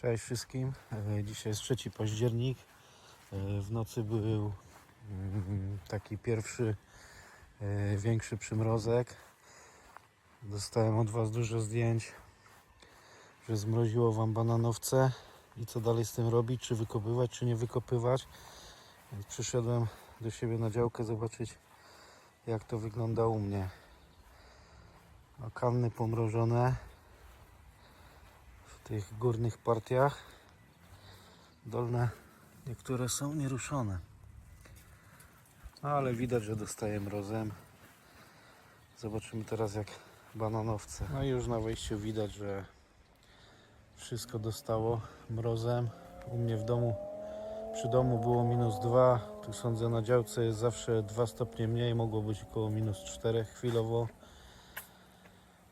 Cześć wszystkim. E, Dzisiaj jest 3 październik. E, W nocy był mm, taki pierwszy e, większy przymrozek. Dostałem od Was dużo zdjęć, że zmroziło Wam bananowce i co dalej z tym robić, czy wykopywać, czy nie wykopywać. Więc przyszedłem do siebie na działkę zobaczyć jak to wygląda u mnie. No, kanny pomrożone tych górnych partiach. Dolne niektóre są nieruszone. No, ale widać, że dostaje mrozem. Zobaczymy teraz jak bananowce. No i już na wejściu widać, że wszystko dostało mrozem. U mnie w domu, przy domu było minus 2. Tu sądzę na działce jest zawsze 2 stopnie mniej. Mogło być około minus 4 chwilowo.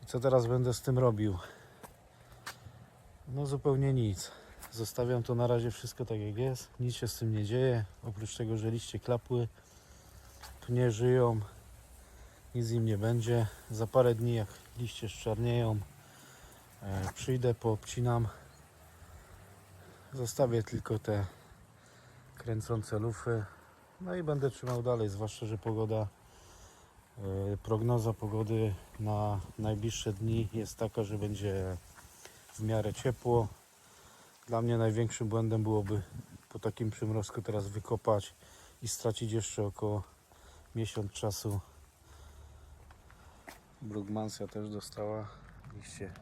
I co teraz będę z tym robił? No zupełnie nic. Zostawiam to na razie wszystko tak jak jest. Nic się z tym nie dzieje. Oprócz tego, że liście klapły, pnie żyją. Nic im nie będzie. Za parę dni jak liście szczarnieją, e, przyjdę, poobcinam. Zostawię tylko te kręcące lufy. No i będę trzymał dalej, zwłaszcza, że pogoda, e, prognoza pogody na najbliższe dni jest taka, że będzie w miarę ciepło. Dla mnie największym błędem byłoby po takim przymrozku teraz wykopać i stracić jeszcze około miesiąc czasu. Brugmansia też dostała liście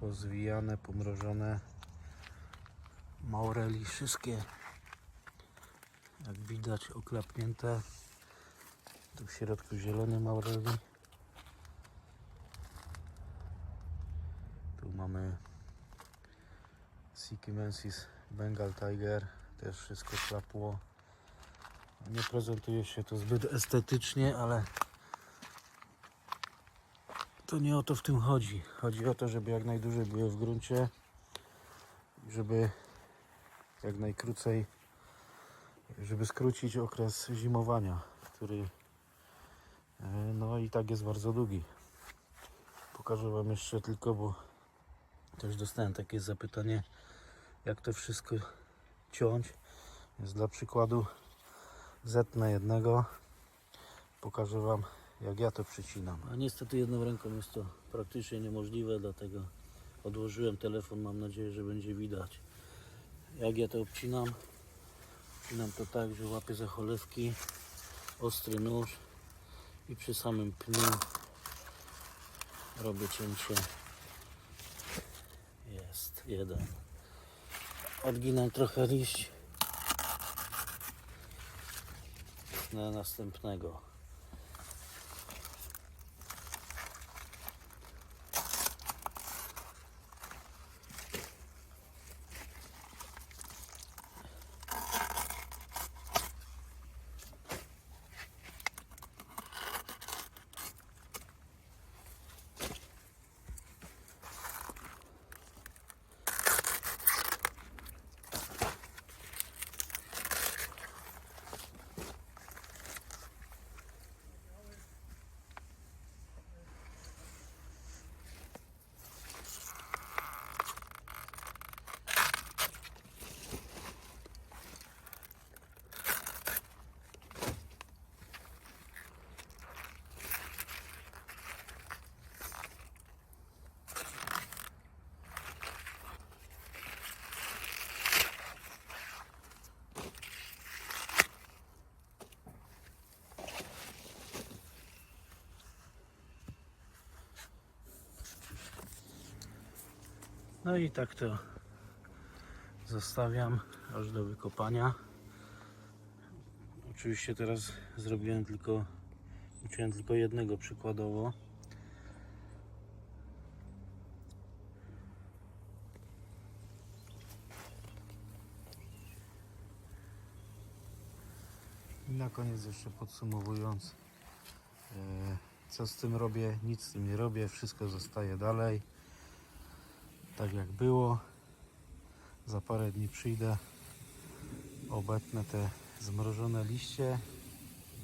pozwijane, pomrożone. Maureli wszystkie jak widać oklapnięte. Tu w środku zielony maureli. Mamy Sikimensis Bengal Tiger. Też wszystko klapło. Nie prezentuje się to zbyt estetycznie, ale to nie o to w tym chodzi. Chodzi o to, żeby jak najdłużej były w gruncie, żeby jak najkrócej, żeby skrócić okres zimowania, który e, no i tak jest bardzo długi. Pokażę Wam jeszcze tylko, bo też dostałem takie zapytanie, jak to wszystko ciąć. Więc dla przykładu zetnę jednego, pokażę Wam jak ja to przycinam. A niestety jedną ręką jest to praktycznie niemożliwe, dlatego odłożyłem telefon, mam nadzieję, że będzie widać jak ja to obcinam. Obcinam to tak, że łapię za cholewki, ostry nóż i przy samym pniu robię cięcie. Jest jeden. Odginam trochę liść na następnego. No i tak to zostawiam aż do wykopania. Oczywiście teraz zrobiłem tylko, uciąłem tylko jednego przykładowo. I na koniec jeszcze podsumowując, e, co z tym robię, nic z tym nie robię, wszystko zostaje dalej tak jak było. Za parę dni przyjdę, obetnę te zmrożone liście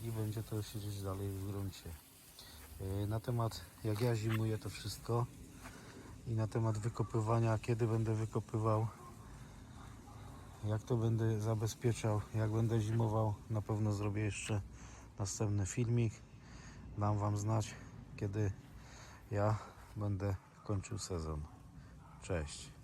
i będzie to siedzieć dalej w gruncie. Yy, Na temat jak ja zimuję to wszystko, i na temat wykopywania, kiedy będę wykopywał, jak to będę zabezpieczał, jak będę zimował. Na pewno zrobię jeszcze następny filmik. Dam Wam znać, kiedy ja będę kończył sezon. Cześć.